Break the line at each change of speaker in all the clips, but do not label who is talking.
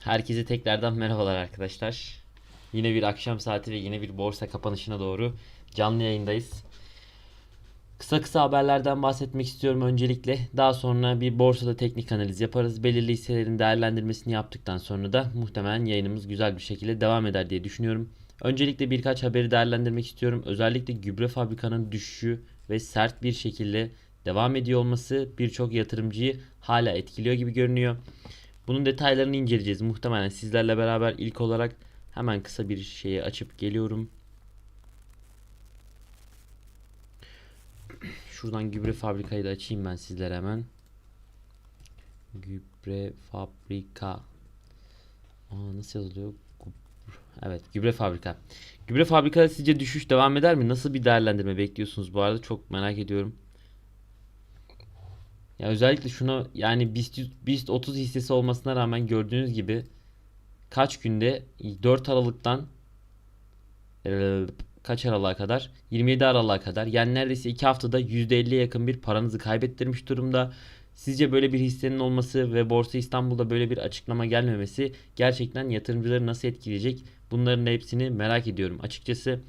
Herkese tekrardan merhabalar arkadaşlar. Yine bir akşam saati ve yine bir borsa kapanışına doğru canlı yayındayız. Kısa kısa haberlerden bahsetmek istiyorum öncelikle. Daha sonra bir borsada teknik analiz yaparız. Belirli hisselerin değerlendirmesini yaptıktan sonra da muhtemelen yayınımız güzel bir şekilde devam eder diye düşünüyorum. Öncelikle birkaç haberi değerlendirmek istiyorum. Özellikle gübre fabrikanın düşüşü ve sert bir şekilde devam ediyor olması birçok yatırımcıyı hala etkiliyor gibi görünüyor. Bunun detaylarını inceleyeceğiz. Muhtemelen sizlerle beraber ilk olarak hemen kısa bir şeyi açıp geliyorum. Şuradan gübre fabrikayı da açayım ben sizlere hemen. Gübre fabrika. Aa, nasıl yazılıyor? Evet, gübre fabrika. Gübre fabrikada sizce düşüş devam eder mi? Nasıl bir değerlendirme bekliyorsunuz bu arada? Çok merak ediyorum. Ya özellikle şunu yani BIST, BIST 30 hissesi olmasına rağmen gördüğünüz gibi kaç günde 4 Aralık'tan eee, kaç Aralık'a kadar 27 Aralık'a kadar yani neredeyse 2 haftada %50'ye yakın bir paranızı kaybettirmiş durumda. Sizce böyle bir hissenin olması ve Borsa İstanbul'da böyle bir açıklama gelmemesi gerçekten yatırımcıları nasıl etkileyecek? Bunların hepsini merak ediyorum. Açıkçası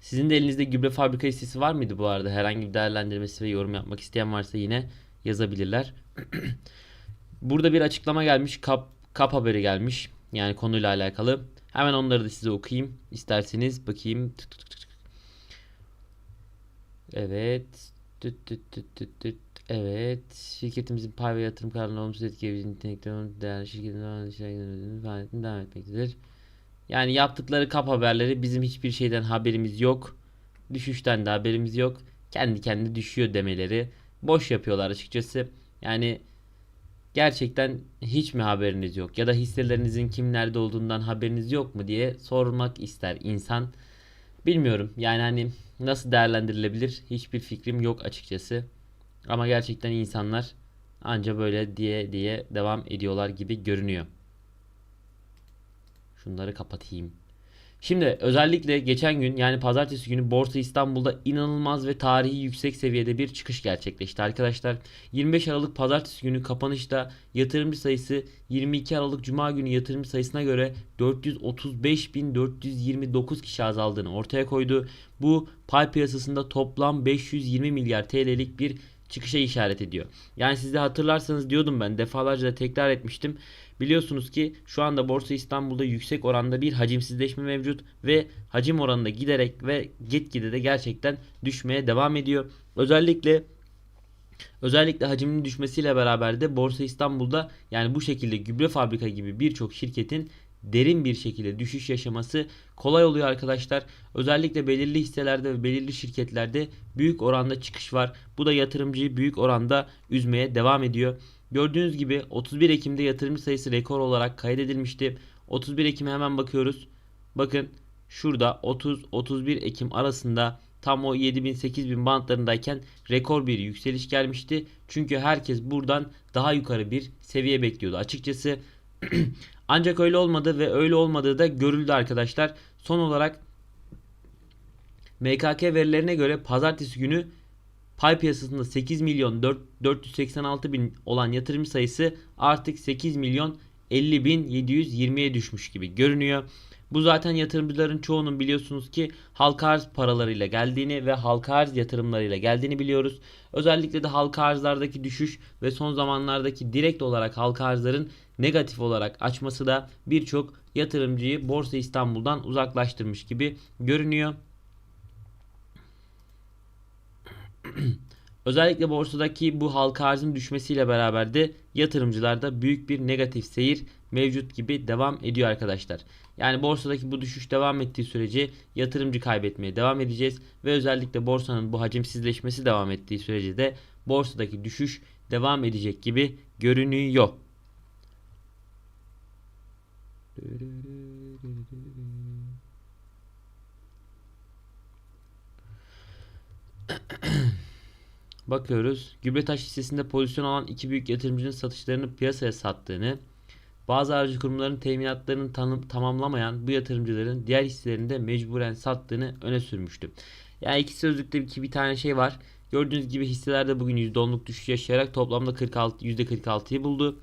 sizin de elinizde gübre fabrika hissesi var mıydı bu arada? Herhangi bir değerlendirmesi ve yorum yapmak isteyen varsa yine yazabilirler. Burada bir açıklama gelmiş. Kap, kap haberi gelmiş. Yani konuyla alakalı. Hemen onları da size okuyayım. İsterseniz bakayım. Tık tık tık tık. Evet. Tüt tüt tüt tüt tüt. Evet. Şirketimizin pay ve yatırım kararlarına olumsuz etkileyebilecek nitelikte değerli şirketin faaliyetine devam etmektedir. Yani yaptıkları kap haberleri bizim hiçbir şeyden haberimiz yok. Düşüşten de haberimiz yok. Kendi kendine düşüyor demeleri. Boş yapıyorlar açıkçası. Yani gerçekten hiç mi haberiniz yok? Ya da hisselerinizin kimlerde olduğundan haberiniz yok mu diye sormak ister insan. Bilmiyorum. Yani hani nasıl değerlendirilebilir? Hiçbir fikrim yok açıkçası. Ama gerçekten insanlar anca böyle diye diye devam ediyorlar gibi görünüyor. Şunları kapatayım. Şimdi özellikle geçen gün yani pazartesi günü Borsa İstanbul'da inanılmaz ve tarihi yüksek seviyede bir çıkış gerçekleşti arkadaşlar. 25 Aralık pazartesi günü kapanışta yatırımcı sayısı 22 Aralık Cuma günü yatırımcı sayısına göre 435.429 kişi azaldığını ortaya koydu. Bu pay piyasasında toplam 520 milyar TL'lik bir çıkışa işaret ediyor. Yani siz de hatırlarsanız diyordum ben defalarca da tekrar etmiştim. Biliyorsunuz ki şu anda Borsa İstanbul'da yüksek oranda bir hacimsizleşme mevcut ve hacim oranında giderek ve gitgide de gerçekten düşmeye devam ediyor. Özellikle Özellikle hacmin düşmesiyle beraber de Borsa İstanbul'da yani bu şekilde gübre fabrika gibi birçok şirketin derin bir şekilde düşüş yaşaması kolay oluyor arkadaşlar. Özellikle belirli hisselerde ve belirli şirketlerde büyük oranda çıkış var. Bu da yatırımcıyı büyük oranda üzmeye devam ediyor. Gördüğünüz gibi 31 Ekim'de yatırımcı sayısı rekor olarak kaydedilmişti. 31 Ekim'e hemen bakıyoruz. Bakın şurada 30-31 Ekim arasında tam o 7000-8000 bantlarındayken rekor bir yükseliş gelmişti. Çünkü herkes buradan daha yukarı bir seviye bekliyordu. Açıkçası ancak öyle olmadı ve öyle olmadığı da görüldü arkadaşlar. Son olarak MKK verilerine göre pazartesi günü pay piyasasında 8 milyon 4, 486 bin olan yatırımcı sayısı artık 8 milyon 50 bin 720'ye düşmüş gibi görünüyor. Bu zaten yatırımcıların çoğunun biliyorsunuz ki halka arz paralarıyla geldiğini ve halka arz yatırımlarıyla geldiğini biliyoruz. Özellikle de halka arzlardaki düşüş ve son zamanlardaki direkt olarak halka arzların negatif olarak açması da birçok yatırımcıyı Borsa İstanbul'dan uzaklaştırmış gibi görünüyor. Özellikle borsadaki bu halka arzın düşmesiyle beraber de yatırımcılarda büyük bir negatif seyir mevcut gibi devam ediyor arkadaşlar. Yani borsadaki bu düşüş devam ettiği sürece yatırımcı kaybetmeye devam edeceğiz ve özellikle borsanın bu hacimsizleşmesi devam ettiği sürece de borsadaki düşüş devam edecek gibi görünüyor. Bakıyoruz. Gübretaş hissesinde pozisyon alan iki büyük yatırımcının satışlarını piyasaya sattığını, bazı aracı kurumların teminatlarını tanım, tamamlamayan bu yatırımcıların diğer hisselerini de mecburen sattığını öne sürmüştü. Yani iki sözlükte iki bir tane şey var. Gördüğünüz gibi hisselerde bugün %10'luk düşüş yaşayarak toplamda 46 %46'yı buldu.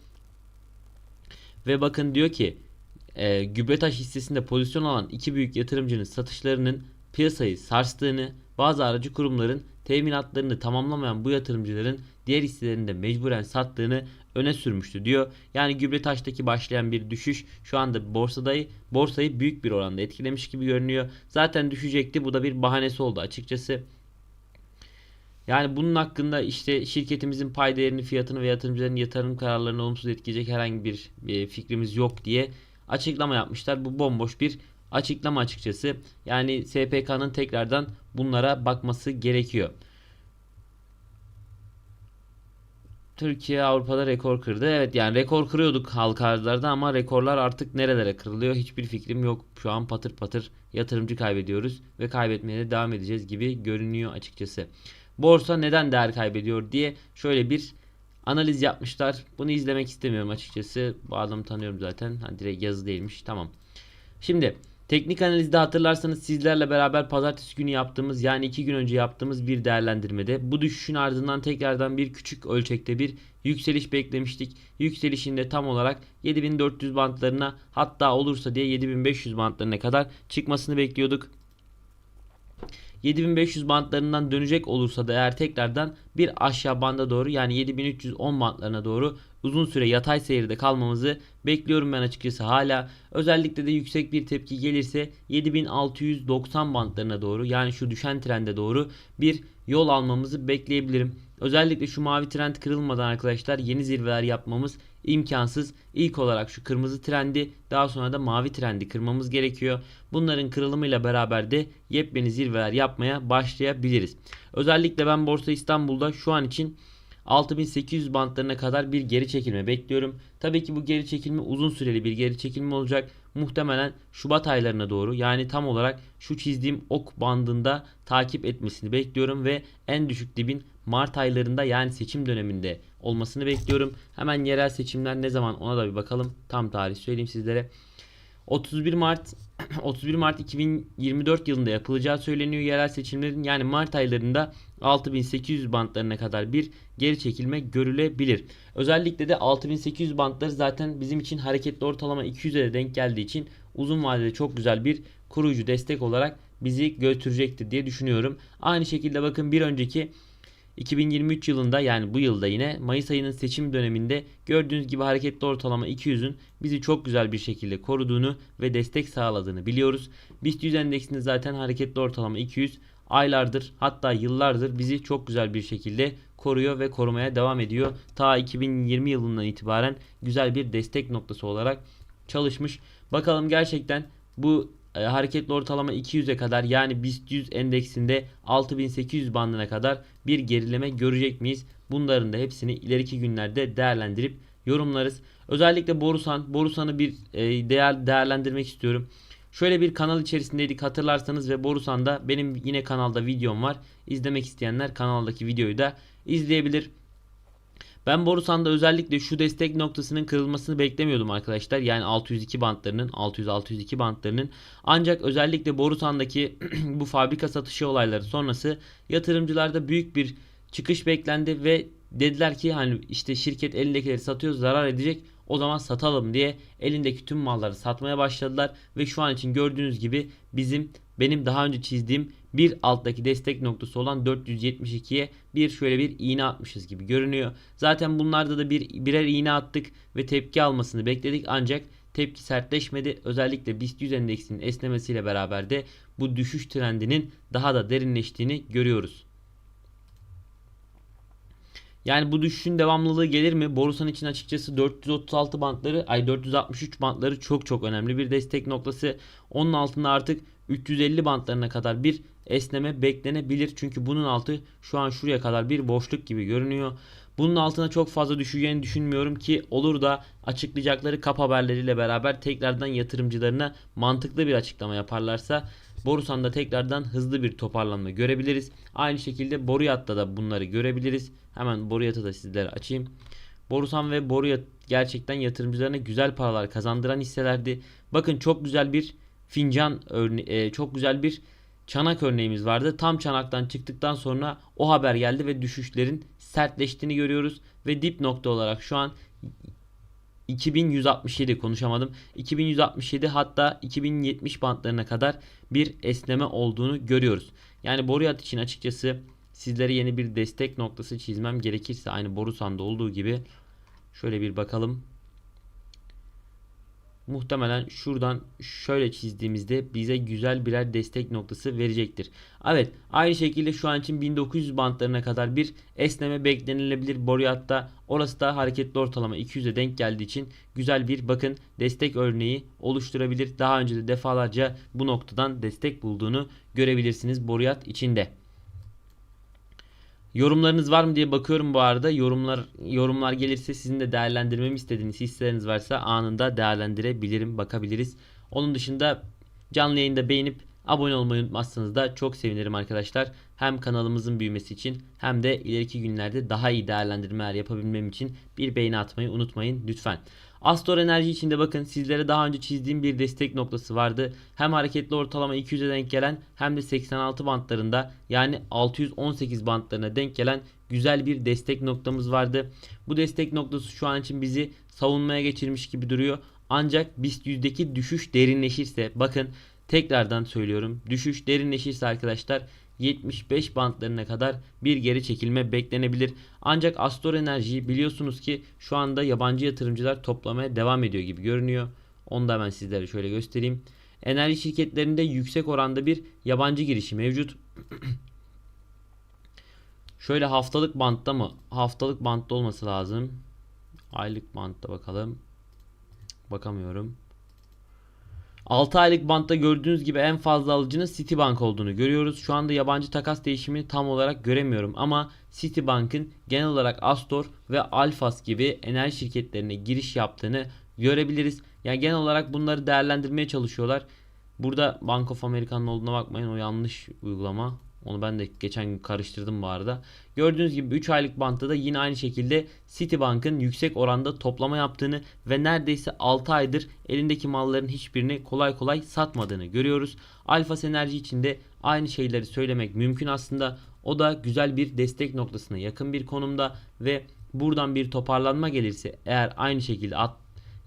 Ve bakın diyor ki e, Gübretaş hissesinde pozisyon alan iki büyük yatırımcının satışlarının piyasayı sarstığını, bazı aracı kurumların teminatlarını tamamlamayan bu yatırımcıların diğer hisselerinde mecburen sattığını öne sürmüştü diyor. Yani Gübretaş'taki başlayan bir düşüş şu anda borsadayı borsayı büyük bir oranda etkilemiş gibi görünüyor. Zaten düşecekti. Bu da bir bahanesi oldu açıkçası. Yani bunun hakkında işte şirketimizin pay değerini, fiyatını ve yatırımcıların yatırım kararlarını olumsuz etkileyecek herhangi bir e, fikrimiz yok diye açıklama yapmışlar. Bu bomboş bir açıklama açıkçası. Yani SPK'nın tekrardan bunlara bakması gerekiyor. Türkiye Avrupa'da rekor kırdı. Evet yani rekor kırıyorduk halka arzlarda ama rekorlar artık nerelere kırılıyor hiçbir fikrim yok. Şu an patır patır yatırımcı kaybediyoruz ve kaybetmeye de devam edeceğiz gibi görünüyor açıkçası. Borsa neden değer kaybediyor diye şöyle bir analiz yapmışlar. Bunu izlemek istemiyorum açıkçası. Bu adamı tanıyorum zaten. Ha, direkt yazı değilmiş. Tamam. Şimdi teknik analizde hatırlarsanız sizlerle beraber pazartesi günü yaptığımız yani iki gün önce yaptığımız bir değerlendirmede bu düşüşün ardından tekrardan bir küçük ölçekte bir yükseliş beklemiştik. Yükselişinde tam olarak 7400 bantlarına hatta olursa diye 7500 bantlarına kadar çıkmasını bekliyorduk. 7500 bantlarından dönecek olursa da eğer tekrardan bir aşağı banda doğru yani 7310 bantlarına doğru uzun süre yatay seyirde kalmamızı bekliyorum ben açıkçası hala. Özellikle de yüksek bir tepki gelirse 7690 bantlarına doğru yani şu düşen trende doğru bir yol almamızı bekleyebilirim. Özellikle şu mavi trend kırılmadan arkadaşlar yeni zirveler yapmamız imkansız. İlk olarak şu kırmızı trendi daha sonra da mavi trendi kırmamız gerekiyor. Bunların kırılımıyla beraber de yepyeni zirveler yapmaya başlayabiliriz. Özellikle ben Borsa İstanbul'da şu an için 6800 bantlarına kadar bir geri çekilme bekliyorum. Tabii ki bu geri çekilme uzun süreli bir geri çekilme olacak. Muhtemelen Şubat aylarına doğru yani tam olarak şu çizdiğim ok bandında takip etmesini bekliyorum ve en düşük dibin Mart aylarında yani seçim döneminde olmasını bekliyorum. Hemen yerel seçimler ne zaman ona da bir bakalım. Tam tarih söyleyeyim sizlere. 31 Mart 31 Mart 2024 yılında yapılacağı söyleniyor yerel seçimlerin yani Mart aylarında 6800 bantlarına kadar bir geri çekilme görülebilir. Özellikle de 6800 bantları zaten bizim için hareketli ortalama 200'e de denk geldiği için uzun vadede çok güzel bir koruyucu destek olarak bizi götürecektir diye düşünüyorum. Aynı şekilde bakın bir önceki 2023 yılında yani bu yılda yine Mayıs ayının seçim döneminde gördüğünüz gibi hareketli ortalama 200'ün bizi çok güzel bir şekilde koruduğunu ve destek sağladığını biliyoruz. BIST 100 endeksinde zaten hareketli ortalama 200 aylardır hatta yıllardır bizi çok güzel bir şekilde koruyor ve korumaya devam ediyor. Ta 2020 yılından itibaren güzel bir destek noktası olarak çalışmış. Bakalım gerçekten bu e, hareketli ortalama 200'e kadar yani BIST 100 endeksinde 6800 bandına kadar bir gerileme görecek miyiz? Bunların da hepsini ileriki günlerde değerlendirip yorumlarız. Özellikle Borusan, Borusan'ı bir e, değer değerlendirmek istiyorum. Şöyle bir kanal içerisindeydik hatırlarsanız ve Borusan'da benim yine kanalda videom var. İzlemek isteyenler kanaldaki videoyu da izleyebilir. Ben Borusan'da özellikle şu destek noktasının kırılmasını beklemiyordum arkadaşlar. Yani 602 bantlarının 600-602 bantlarının ancak özellikle Borusan'daki bu fabrika satışı olayları sonrası yatırımcılarda büyük bir çıkış beklendi ve dediler ki hani işte şirket elindekileri satıyor zarar edecek o zaman satalım diye elindeki tüm malları satmaya başladılar ve şu an için gördüğünüz gibi bizim benim daha önce çizdiğim bir alttaki destek noktası olan 472'ye bir şöyle bir iğne atmışız gibi görünüyor. Zaten bunlarda da bir birer iğne attık ve tepki almasını bekledik ancak tepki sertleşmedi. Özellikle BIST 100 endeksinin esnemesiyle beraber de bu düşüş trendinin daha da derinleştiğini görüyoruz. Yani bu düşüşün devamlılığı gelir mi? Borusan için açıkçası 436 bantları, ay 463 bantları çok çok önemli bir destek noktası. Onun altında artık 350 bantlarına kadar bir esneme beklenebilir. Çünkü bunun altı şu an şuraya kadar bir boşluk gibi görünüyor. Bunun altına çok fazla düşeceğini düşünmüyorum ki olur da açıklayacakları kap haberleriyle beraber tekrardan yatırımcılarına mantıklı bir açıklama yaparlarsa Borusan'da tekrardan hızlı bir toparlanma görebiliriz. Aynı şekilde Boruyat'ta da bunları görebiliriz. Hemen Boruyat'ı da sizlere açayım. Borusan ve Boruyat gerçekten yatırımcılarına güzel paralar kazandıran hisselerdi. Bakın çok güzel bir fincan örne e, çok güzel bir çanak örneğimiz vardı. Tam çanaktan çıktıktan sonra o haber geldi ve düşüşlerin sertleştiğini görüyoruz ve dip nokta olarak şu an 2167 konuşamadım. 2167 hatta 2070 bantlarına kadar bir esneme olduğunu görüyoruz. Yani boru yat için açıkçası sizlere yeni bir destek noktası çizmem gerekirse aynı Borusan'da olduğu gibi şöyle bir bakalım. Muhtemelen şuradan şöyle çizdiğimizde bize güzel birer destek noktası verecektir. Evet aynı şekilde şu an için 1900 bantlarına kadar bir esneme beklenilebilir Boryat'ta. Orası da hareketli ortalama 200'e denk geldiği için güzel bir bakın destek örneği oluşturabilir. Daha önce de defalarca bu noktadan destek bulduğunu görebilirsiniz Boryat içinde. Yorumlarınız var mı diye bakıyorum bu arada. Yorumlar yorumlar gelirse sizin de değerlendirmemi istediğiniz hisleriniz varsa anında değerlendirebilirim, bakabiliriz. Onun dışında canlı yayında beğenip abone olmayı unutmazsanız da çok sevinirim arkadaşlar. Hem kanalımızın büyümesi için hem de ileriki günlerde daha iyi değerlendirmeler yapabilmem için bir beğeni atmayı unutmayın lütfen. Astor Enerji için de bakın sizlere daha önce çizdiğim bir destek noktası vardı. Hem hareketli ortalama 200'e denk gelen hem de 86 bantlarında yani 618 bantlarına denk gelen güzel bir destek noktamız vardı. Bu destek noktası şu an için bizi savunmaya geçirmiş gibi duruyor. Ancak BIST yüzdeki düşüş derinleşirse bakın tekrardan söylüyorum düşüş derinleşirse arkadaşlar 75 bantlarına kadar bir geri çekilme beklenebilir. Ancak Astor Enerji'yi biliyorsunuz ki şu anda yabancı yatırımcılar toplamaya devam ediyor gibi görünüyor. Onu da ben sizlere şöyle göstereyim. Enerji şirketlerinde yüksek oranda bir yabancı girişi mevcut. şöyle haftalık bantta mı? Haftalık bantta olması lazım. Aylık bantta bakalım. Bakamıyorum. 6 aylık bantta gördüğünüz gibi en fazla alıcının Citibank olduğunu görüyoruz. Şu anda yabancı takas değişimini tam olarak göremiyorum ama Citibank'ın genel olarak Astor ve Alfas gibi enerji şirketlerine giriş yaptığını görebiliriz. Yani genel olarak bunları değerlendirmeye çalışıyorlar. Burada Bank of America'nın olduğuna bakmayın o yanlış uygulama. Onu ben de geçen gün karıştırdım bu arada. Gördüğünüz gibi 3 aylık bantta da yine aynı şekilde Citibank'ın yüksek oranda toplama yaptığını ve neredeyse 6 aydır elindeki malların hiçbirini kolay kolay satmadığını görüyoruz. Alfa Enerji için de aynı şeyleri söylemek mümkün aslında. O da güzel bir destek noktasına yakın bir konumda ve buradan bir toparlanma gelirse eğer aynı şekilde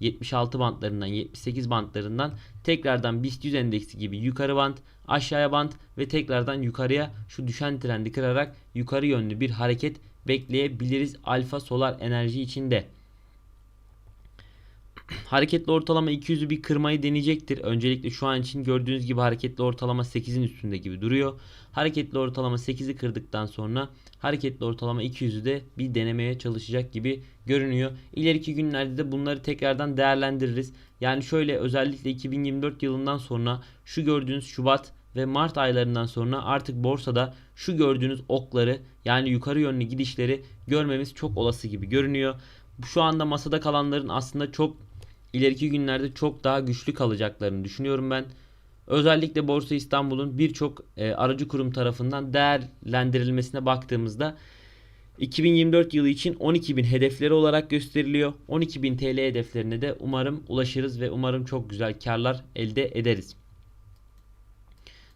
76 bantlarından 78 bantlarından tekrardan BIST 100 endeksi gibi yukarı bant aşağıya bant ve tekrardan yukarıya şu düşen trendi kırarak yukarı yönlü bir hareket bekleyebiliriz Alfa Solar Enerji içinde. Hareketli ortalama 200'ü bir kırmayı deneyecektir. Öncelikle şu an için gördüğünüz gibi hareketli ortalama 8'in üstünde gibi duruyor. Hareketli ortalama 8'i kırdıktan sonra hareketli ortalama 200'ü de bir denemeye çalışacak gibi görünüyor. İleriki günlerde de bunları tekrardan değerlendiririz. Yani şöyle özellikle 2024 yılından sonra şu gördüğünüz Şubat ve Mart aylarından sonra artık borsada şu gördüğünüz okları yani yukarı yönlü gidişleri görmemiz çok olası gibi görünüyor. Şu anda masada kalanların aslında çok ileriki günlerde çok daha güçlü kalacaklarını düşünüyorum ben. Özellikle Borsa İstanbul'un birçok e, aracı kurum tarafından değerlendirilmesine baktığımızda 2024 yılı için 12.000 hedefleri olarak gösteriliyor. 12.000 TL hedeflerine de umarım ulaşırız ve umarım çok güzel karlar elde ederiz.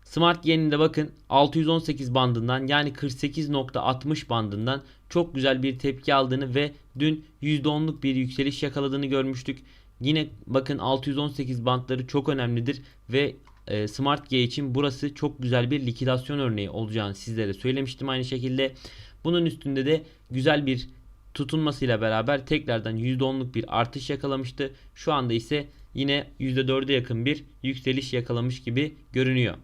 Smart Yen'inde bakın 618 bandından yani 48.60 bandından çok güzel bir tepki aldığını ve dün %10'luk bir yükseliş yakaladığını görmüştük. Yine bakın 618 bantları çok önemlidir ve e, Smart G için burası çok güzel bir likidasyon örneği olacağını sizlere söylemiştim aynı şekilde. Bunun üstünde de güzel bir tutunmasıyla beraber tekrardan %10'luk bir artış yakalamıştı. Şu anda ise yine %4'e yakın bir yükseliş yakalamış gibi görünüyor.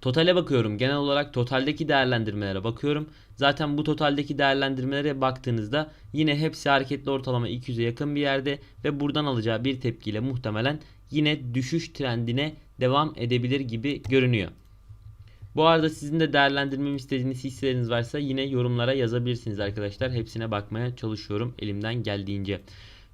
Totale bakıyorum. Genel olarak totaldeki değerlendirmelere bakıyorum. Zaten bu totaldeki değerlendirmelere baktığınızda yine hepsi hareketli ortalama 200'e yakın bir yerde ve buradan alacağı bir tepkiyle muhtemelen yine düşüş trendine devam edebilir gibi görünüyor. Bu arada sizin de değerlendirmemi istediğiniz hisseleriniz varsa yine yorumlara yazabilirsiniz arkadaşlar. Hepsine bakmaya çalışıyorum elimden geldiğince.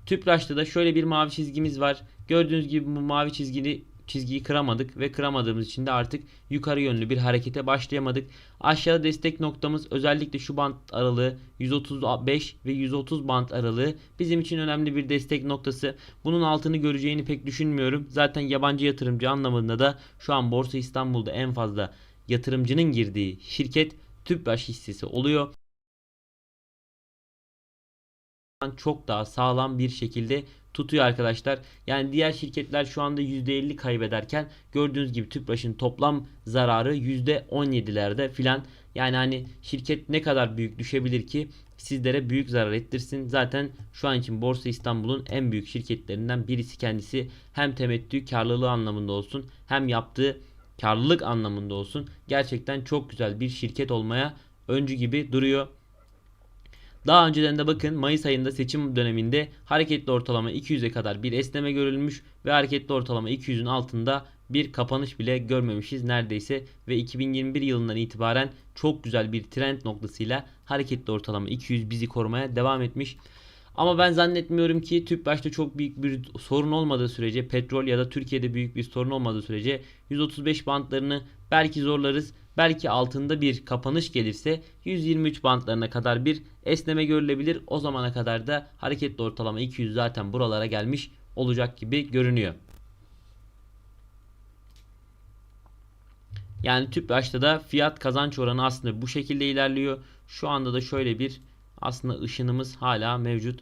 Tüpraş'ta da şöyle bir mavi çizgimiz var. Gördüğünüz gibi bu mavi çizgini çizgiyi kıramadık ve kıramadığımız için de artık yukarı yönlü bir harekete başlayamadık. Aşağıda destek noktamız özellikle şu band aralığı 135 ve 130 band aralığı bizim için önemli bir destek noktası. Bunun altını göreceğini pek düşünmüyorum. Zaten yabancı yatırımcı anlamında da şu an Borsa İstanbul'da en fazla yatırımcının girdiği şirket Tüpraş hissesi oluyor. çok daha sağlam bir şekilde tutuyor arkadaşlar. Yani diğer şirketler şu anda %50 kaybederken gördüğünüz gibi Tüpraş'ın toplam zararı %17'lerde filan. Yani hani şirket ne kadar büyük düşebilir ki sizlere büyük zarar ettirsin. Zaten şu an için Borsa İstanbul'un en büyük şirketlerinden birisi kendisi. Hem temettü karlılığı anlamında olsun hem yaptığı karlılık anlamında olsun. Gerçekten çok güzel bir şirket olmaya öncü gibi duruyor. Daha önceden de bakın Mayıs ayında seçim döneminde hareketli ortalama 200'e kadar bir esneme görülmüş ve hareketli ortalama 200'ün altında bir kapanış bile görmemişiz neredeyse ve 2021 yılından itibaren çok güzel bir trend noktasıyla hareketli ortalama 200 bizi korumaya devam etmiş. Ama ben zannetmiyorum ki Tüpraş'ta çok büyük bir sorun olmadığı sürece petrol ya da Türkiye'de büyük bir sorun olmadığı sürece 135 bantlarını belki zorlarız. Belki altında bir kapanış gelirse 123 bantlarına kadar bir esneme görülebilir. O zamana kadar da hareketli ortalama 200 zaten buralara gelmiş olacak gibi görünüyor. Yani Tüpraş'ta da fiyat kazanç oranı aslında bu şekilde ilerliyor. Şu anda da şöyle bir aslında ışınımız hala mevcut.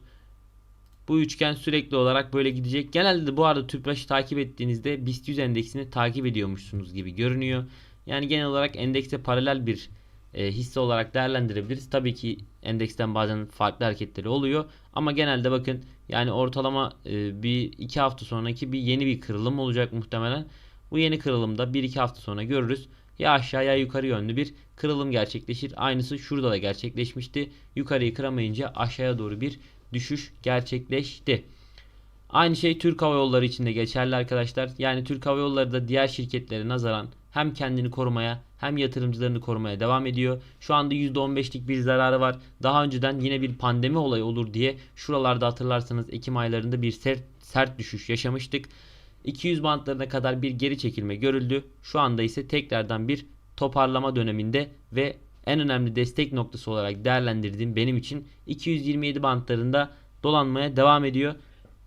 Bu üçgen sürekli olarak böyle gidecek. Genelde de bu arada Tüpraş'ı takip ettiğinizde BIST 100 endeksini takip ediyormuşsunuz gibi görünüyor. Yani genel olarak endekse paralel bir e, hisse olarak değerlendirebiliriz. Tabii ki endeksten bazen farklı hareketleri oluyor. Ama genelde bakın yani ortalama e, bir iki hafta sonraki bir yeni bir kırılım olacak muhtemelen. Bu yeni kırılımda 1-2 hafta sonra görürüz. Ya aşağı ya yukarı yönlü bir kırılım gerçekleşir. Aynısı şurada da gerçekleşmişti. Yukarıyı kıramayınca aşağıya doğru bir düşüş gerçekleşti. Aynı şey Türk Hava Yolları için de geçerli arkadaşlar. Yani Türk Hava Yolları da diğer şirketlere nazaran hem kendini korumaya hem yatırımcılarını korumaya devam ediyor. Şu anda %15'lik bir zararı var. Daha önceden yine bir pandemi olayı olur diye şuralarda hatırlarsanız Ekim aylarında bir sert, sert düşüş yaşamıştık. 200 bantlarına kadar bir geri çekilme görüldü. Şu anda ise tekrardan bir toparlama döneminde ve en önemli destek noktası olarak değerlendirdiğim benim için 227 bantlarında dolanmaya devam ediyor.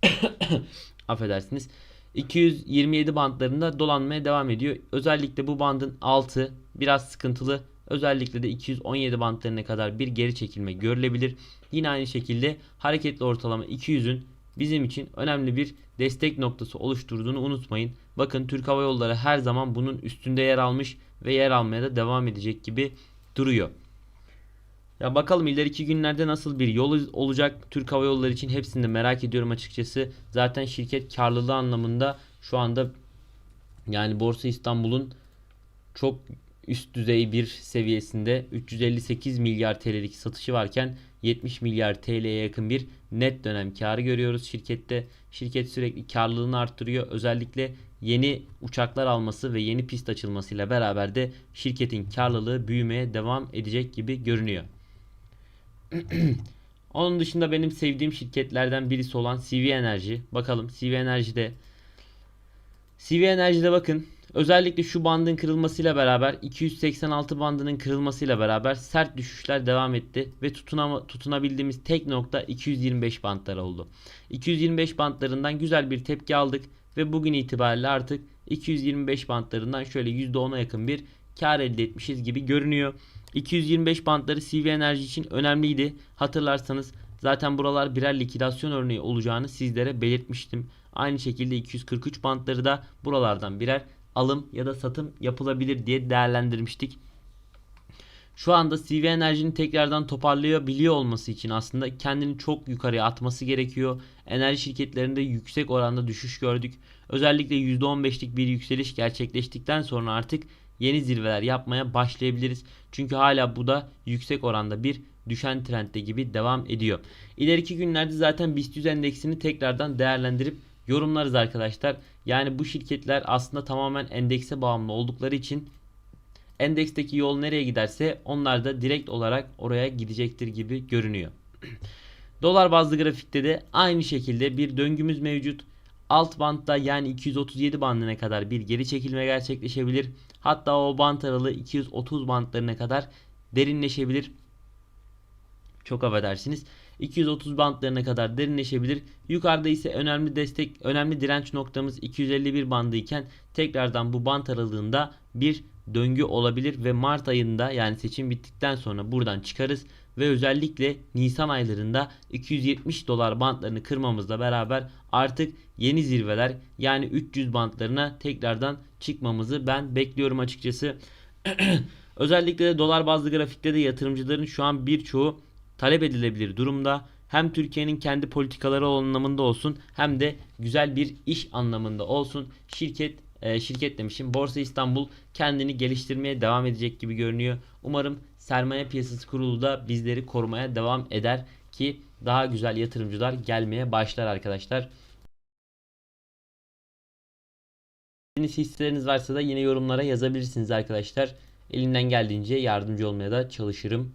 Affedersiniz. 227 bantlarında dolanmaya devam ediyor. Özellikle bu bandın altı biraz sıkıntılı. Özellikle de 217 bantlarına kadar bir geri çekilme görülebilir. Yine aynı şekilde hareketli ortalama 200'ün bizim için önemli bir destek noktası oluşturduğunu unutmayın. Bakın Türk Hava Yolları her zaman bunun üstünde yer almış ve yer almaya da devam edecek gibi duruyor. Ya bakalım ileriki günlerde nasıl bir yol olacak Türk Hava Yolları için hepsini de merak ediyorum açıkçası. Zaten şirket karlılığı anlamında şu anda yani Borsa İstanbul'un çok üst düzey bir seviyesinde 358 milyar TL'lik satışı varken 70 milyar TL'ye yakın bir net dönem karı görüyoruz şirkette. Şirket sürekli karlılığını arttırıyor. Özellikle yeni uçaklar alması ve yeni pist açılmasıyla beraber de şirketin karlılığı büyümeye devam edecek gibi görünüyor. Onun dışında benim sevdiğim şirketlerden birisi olan CV Enerji. Bakalım CV Enerji'de CV Enerji'de bakın özellikle şu bandın kırılmasıyla beraber 286 bandının kırılmasıyla beraber sert düşüşler devam etti ve tutuna, tutunabildiğimiz tek nokta 225 bantlar oldu. 225 bantlarından güzel bir tepki aldık ve bugün itibariyle artık 225 bantlarından şöyle %10'a yakın bir kar elde etmişiz gibi görünüyor. 225 bantları CV Enerji için önemliydi. Hatırlarsanız zaten buralar birer likidasyon örneği olacağını sizlere belirtmiştim. Aynı şekilde 243 bantları da buralardan birer alım ya da satım yapılabilir diye değerlendirmiştik. Şu anda CV Enerji'nin tekrardan toparlayabiliyor olması için aslında kendini çok yukarıya atması gerekiyor. Enerji şirketlerinde yüksek oranda düşüş gördük. Özellikle %15'lik bir yükseliş gerçekleştikten sonra artık yeni zirveler yapmaya başlayabiliriz. Çünkü hala bu da yüksek oranda bir düşen trendde gibi devam ediyor. İleriki günlerde zaten BIST 100 endeksini tekrardan değerlendirip yorumlarız arkadaşlar. Yani bu şirketler aslında tamamen endekse bağımlı oldukları için endeksteki yol nereye giderse onlar da direkt olarak oraya gidecektir gibi görünüyor. Dolar bazlı grafikte de aynı şekilde bir döngümüz mevcut. Alt bantta yani 237 bandına kadar bir geri çekilme gerçekleşebilir. Hatta o bant aralığı 230 bantlarına kadar derinleşebilir. Çok affedersiniz. 230 bantlarına kadar derinleşebilir. Yukarıda ise önemli destek, önemli direnç noktamız 251 bandı iken tekrardan bu bant aralığında bir döngü olabilir ve Mart ayında yani seçim bittikten sonra buradan çıkarız ve özellikle Nisan aylarında 270 dolar bantlarını kırmamızla beraber artık yeni zirveler yani 300 bantlarına tekrardan çıkmamızı ben bekliyorum açıkçası. Özellikle de dolar bazlı grafikte de yatırımcıların şu an birçoğu talep edilebilir durumda. Hem Türkiye'nin kendi politikaları anlamında olsun hem de güzel bir iş anlamında olsun. Şirket e, şirket demişim. Borsa İstanbul kendini geliştirmeye devam edecek gibi görünüyor. Umarım sermaye piyasası kurulu da bizleri korumaya devam eder ki daha güzel yatırımcılar gelmeye başlar arkadaşlar. Hisseleriniz varsa da yine yorumlara yazabilirsiniz arkadaşlar. Elimden geldiğince yardımcı olmaya da çalışırım.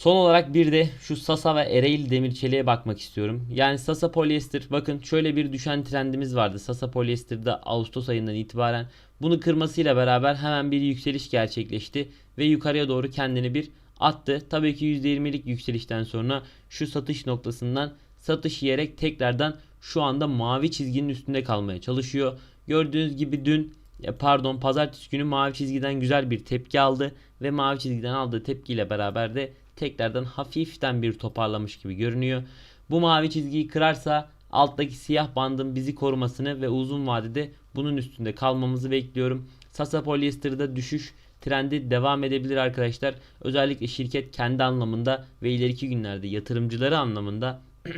Son olarak bir de şu Sasa ve Ereğli demir çeliğe bakmak istiyorum. Yani Sasa polyester bakın şöyle bir düşen trendimiz vardı. Sasa polyester'da Ağustos ayından itibaren bunu kırmasıyla beraber hemen bir yükseliş gerçekleşti ve yukarıya doğru kendini bir attı. Tabii ki %20'lik yükselişten sonra şu satış noktasından satış yiyerek tekrardan şu anda mavi çizginin üstünde kalmaya çalışıyor. Gördüğünüz gibi dün pardon pazartesi günü mavi çizgiden güzel bir tepki aldı ve mavi çizgiden aldığı tepkiyle beraber de tekrardan hafiften bir toparlamış gibi görünüyor. Bu mavi çizgiyi kırarsa alttaki siyah bandın bizi korumasını ve uzun vadede bunun üstünde kalmamızı bekliyorum. Sasa Polyester'da düşüş trendi devam edebilir arkadaşlar. Özellikle şirket kendi anlamında ve ileriki günlerde yatırımcıları anlamında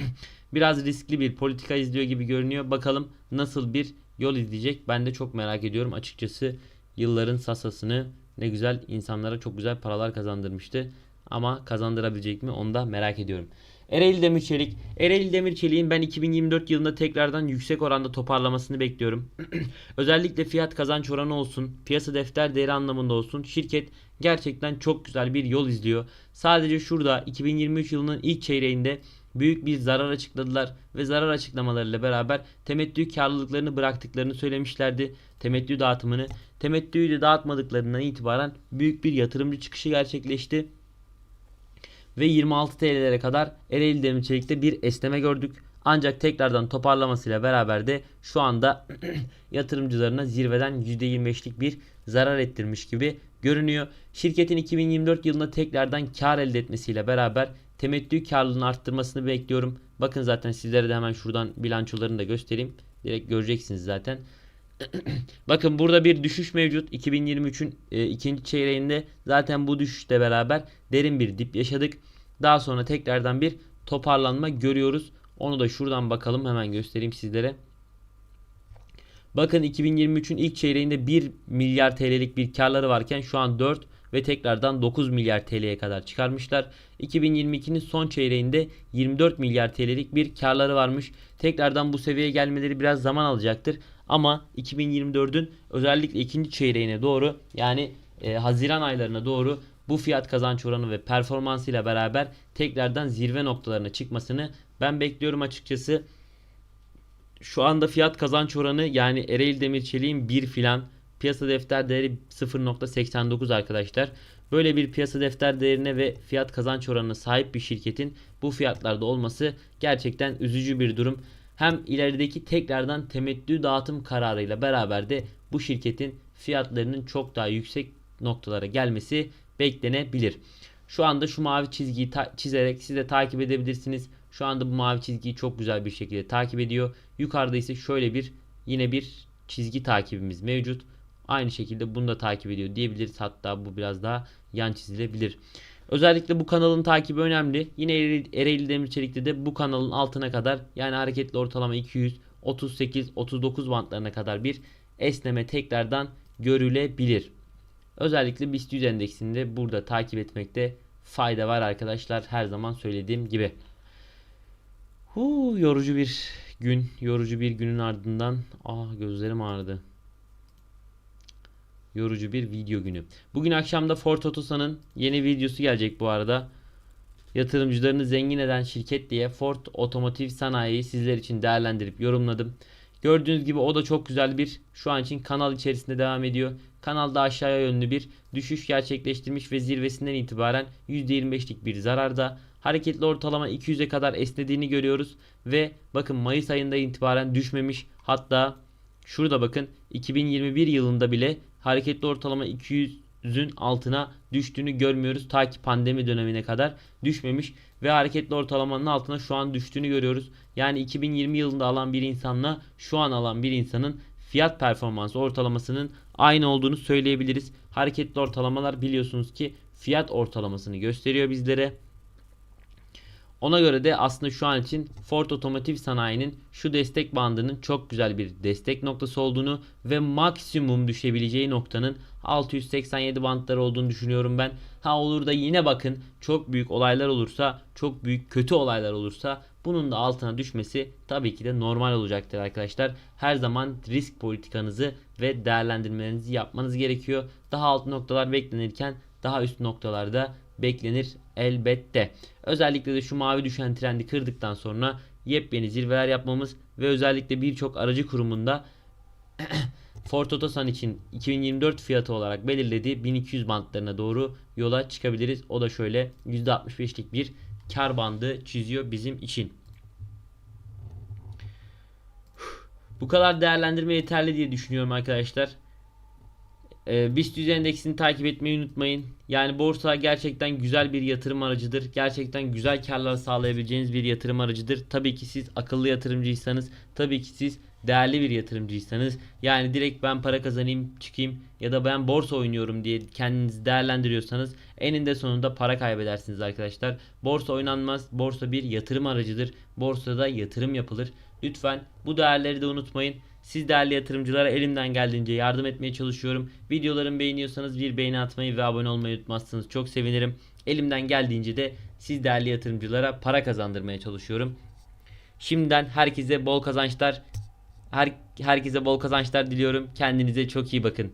biraz riskli bir politika izliyor gibi görünüyor. Bakalım nasıl bir yol izleyecek. Ben de çok merak ediyorum açıkçası. Yılların Sasa'sını ne güzel insanlara çok güzel paralar kazandırmıştı. Ama kazandırabilecek mi onu da merak ediyorum. Ereğli Demir Çelik. Ereğli Demir Çelik'in ben 2024 yılında tekrardan yüksek oranda toparlamasını bekliyorum. Özellikle fiyat kazanç oranı olsun, piyasa defter değeri anlamında olsun. Şirket gerçekten çok güzel bir yol izliyor. Sadece şurada 2023 yılının ilk çeyreğinde büyük bir zarar açıkladılar ve zarar açıklamalarıyla beraber temettü karlılıklarını bıraktıklarını söylemişlerdi. Temettü dağıtımını, temettüyü de dağıtmadıklarından itibaren büyük bir yatırımcı çıkışı gerçekleşti ve 26 TL'lere kadar Ereğli Demir Çelik'te bir esneme gördük. Ancak tekrardan toparlamasıyla beraber de şu anda yatırımcılarına zirveden %25'lik bir zarar ettirmiş gibi görünüyor. Şirketin 2024 yılında tekrardan kar elde etmesiyle beraber temettü karlılığını arttırmasını bekliyorum. Bakın zaten sizlere de hemen şuradan bilançolarını da göstereyim. Direkt göreceksiniz zaten. Bakın burada bir düşüş mevcut. 2023'ün e, ikinci çeyreğinde zaten bu düşüşle beraber derin bir dip yaşadık. Daha sonra tekrardan bir toparlanma görüyoruz. Onu da şuradan bakalım hemen göstereyim sizlere. Bakın 2023'ün ilk çeyreğinde 1 milyar TL'lik bir karları varken şu an 4 ve tekrardan 9 milyar TL'ye kadar çıkarmışlar. 2022'nin son çeyreğinde 24 milyar TL'lik bir karları varmış. Tekrardan bu seviyeye gelmeleri biraz zaman alacaktır. Ama 2024'ün özellikle ikinci çeyreğine doğru yani e, Haziran aylarına doğru bu fiyat kazanç oranı ve performansıyla beraber tekrardan zirve noktalarına çıkmasını ben bekliyorum açıkçası. Şu anda fiyat kazanç oranı yani Ereğli Demir Çelik'in 1 filan piyasa defter değeri 0.89 arkadaşlar. Böyle bir piyasa defter değerine ve fiyat kazanç oranına sahip bir şirketin bu fiyatlarda olması gerçekten üzücü bir durum. Hem ilerideki tekrardan temettü dağıtım kararıyla beraber de bu şirketin fiyatlarının çok daha yüksek noktalara gelmesi beklenebilir. Şu anda şu mavi çizgiyi çizerek siz de takip edebilirsiniz. Şu anda bu mavi çizgiyi çok güzel bir şekilde takip ediyor. Yukarıda ise şöyle bir yine bir çizgi takibimiz mevcut. Aynı şekilde bunu da takip ediyor diyebiliriz. Hatta bu biraz daha yan çizilebilir. Özellikle bu kanalın takibi önemli. Yine Ereğli Demir Çelik'te de bu kanalın altına kadar yani hareketli ortalama 200 38 39 bantlarına kadar bir esneme tekrardan görülebilir. Özellikle BIST 100 endeksinde burada takip etmekte fayda var arkadaşlar. Her zaman söylediğim gibi. Huu, yorucu bir gün, yorucu bir günün ardından ah gözlerim ağrıdı yorucu bir video günü. Bugün akşamda Ford Otosan'ın yeni videosu gelecek bu arada. Yatırımcılarını zengin eden şirket diye Ford Otomotiv Sanayi'yi sizler için değerlendirip yorumladım. Gördüğünüz gibi o da çok güzel bir şu an için kanal içerisinde devam ediyor. Kanalda aşağıya yönlü bir düşüş gerçekleştirmiş ve zirvesinden itibaren %25'lik bir zararda. Hareketli ortalama 200'e kadar esnediğini görüyoruz ve bakın Mayıs ayında itibaren düşmemiş. Hatta şurada bakın 2021 yılında bile hareketli ortalama 200'ün altına düştüğünü görmüyoruz. Ta ki pandemi dönemine kadar düşmemiş ve hareketli ortalamanın altına şu an düştüğünü görüyoruz. Yani 2020 yılında alan bir insanla şu an alan bir insanın fiyat performansı ortalamasının aynı olduğunu söyleyebiliriz. Hareketli ortalamalar biliyorsunuz ki fiyat ortalamasını gösteriyor bizlere. Ona göre de aslında şu an için Ford Otomotiv Sanayi'nin şu destek bandının çok güzel bir destek noktası olduğunu ve maksimum düşebileceği noktanın 687 bantları olduğunu düşünüyorum ben. Ha olur da yine bakın çok büyük olaylar olursa, çok büyük kötü olaylar olursa bunun da altına düşmesi tabii ki de normal olacaktır arkadaşlar. Her zaman risk politikanızı ve değerlendirmelerinizi yapmanız gerekiyor. Daha alt noktalar beklenirken daha üst noktalarda beklenir elbette. Özellikle de şu mavi düşen trendi kırdıktan sonra yepyeni zirveler yapmamız ve özellikle birçok aracı kurumunda Ford Otosan için 2024 fiyatı olarak belirlediği 1200 bantlarına doğru yola çıkabiliriz. O da şöyle %65'lik bir kar bandı çiziyor bizim için. Bu kadar değerlendirme yeterli diye düşünüyorum arkadaşlar. Ee, BIST 100 endeksini takip etmeyi unutmayın. Yani borsa gerçekten güzel bir yatırım aracıdır. Gerçekten güzel karlar sağlayabileceğiniz bir yatırım aracıdır. Tabii ki siz akıllı yatırımcıysanız, tabii ki siz değerli bir yatırımcıysanız, yani direkt ben para kazanayım, çıkayım ya da ben borsa oynuyorum diye kendinizi değerlendiriyorsanız eninde sonunda para kaybedersiniz arkadaşlar. Borsa oynanmaz. Borsa bir yatırım aracıdır. Borsada yatırım yapılır. Lütfen bu değerleri de unutmayın. Siz değerli yatırımcılara elimden geldiğince yardım etmeye çalışıyorum. Videolarımı beğeniyorsanız bir beğeni atmayı ve abone olmayı unutmazsınız. Çok sevinirim. Elimden geldiğince de siz değerli yatırımcılara para kazandırmaya çalışıyorum. Şimdiden herkese bol kazançlar. Her, herkese bol kazançlar diliyorum. Kendinize çok iyi bakın.